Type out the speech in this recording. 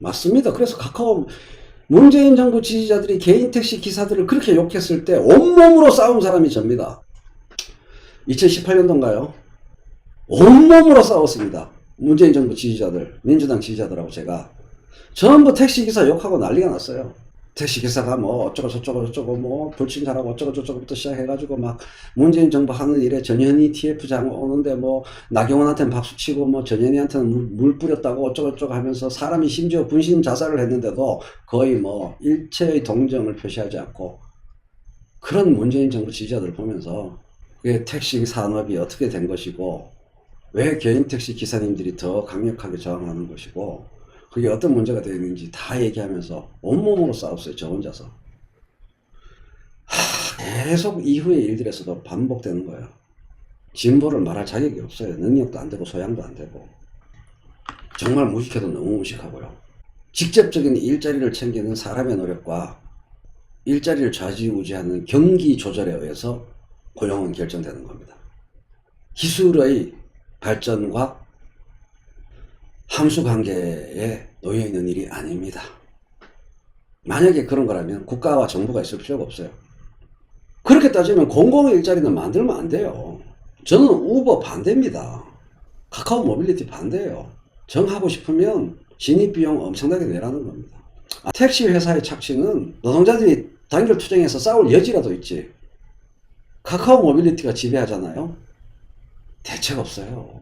맞습니다. 그래서 카카오 문재인 정부 지지자들이 개인 택시 기사들을 그렇게 욕했을 때 온몸으로 싸운 사람이 접니다. 2018년도인가요? 온몸으로 싸웠습니다. 문재인 정부 지지자들, 민주당 지지자들하고 제가 전부 택시 기사 욕하고 난리가 났어요. 택시 기사가 뭐 어쩌고 저쩌고 저쩌고 뭐 불친절하고 어쩌고 저쩌고부터 시작해가지고 막 문재인 정부 하는 일에 전현희 TF장 오는데 뭐 나경원한테는 박수 치고 뭐 전현희한테는 물, 물 뿌렸다고 어쩌고 저쩌고 하면서 사람이 심지어 분신 자살을 했는데도 거의 뭐 일체의 동정을 표시하지 않고 그런 문재인 정부 지지자들 보면서 그게 택시 산업이 어떻게 된 것이고 왜 개인 택시 기사님들이 더 강력하게 저항하는 것이고 그게 어떤 문제가 되어 있는지 다 얘기하면서 온몸으로 싸웠어요 저 혼자서. 하, 계속 이후의 일들에서도 반복되는 거예요. 진보를 말할 자격이 없어요. 능력도 안 되고 소양도 안 되고. 정말 무식해도 너무 무식하고요. 직접적인 일자리를 챙기는 사람의 노력과 일자리를 좌지우지하는 경기 조절에 의해서 고용은 결정되는 겁니다. 기술의 발전과 함수 관계에 놓여 있는 일이 아닙니다. 만약에 그런 거라면 국가와 정부가 있을 필요가 없어요. 그렇게 따지면 공공 일자리는 만들면 안 돼요. 저는 우버 반대입니다. 카카오 모빌리티 반대예요. 정하고 싶으면 진입 비용 엄청나게 내라는 겁니다. 아, 택시 회사의 착취는 노동자들이 단결 투쟁해서 싸울 여지라도 있지. 카카오 모빌리티가 지배하잖아요. 대책 없어요.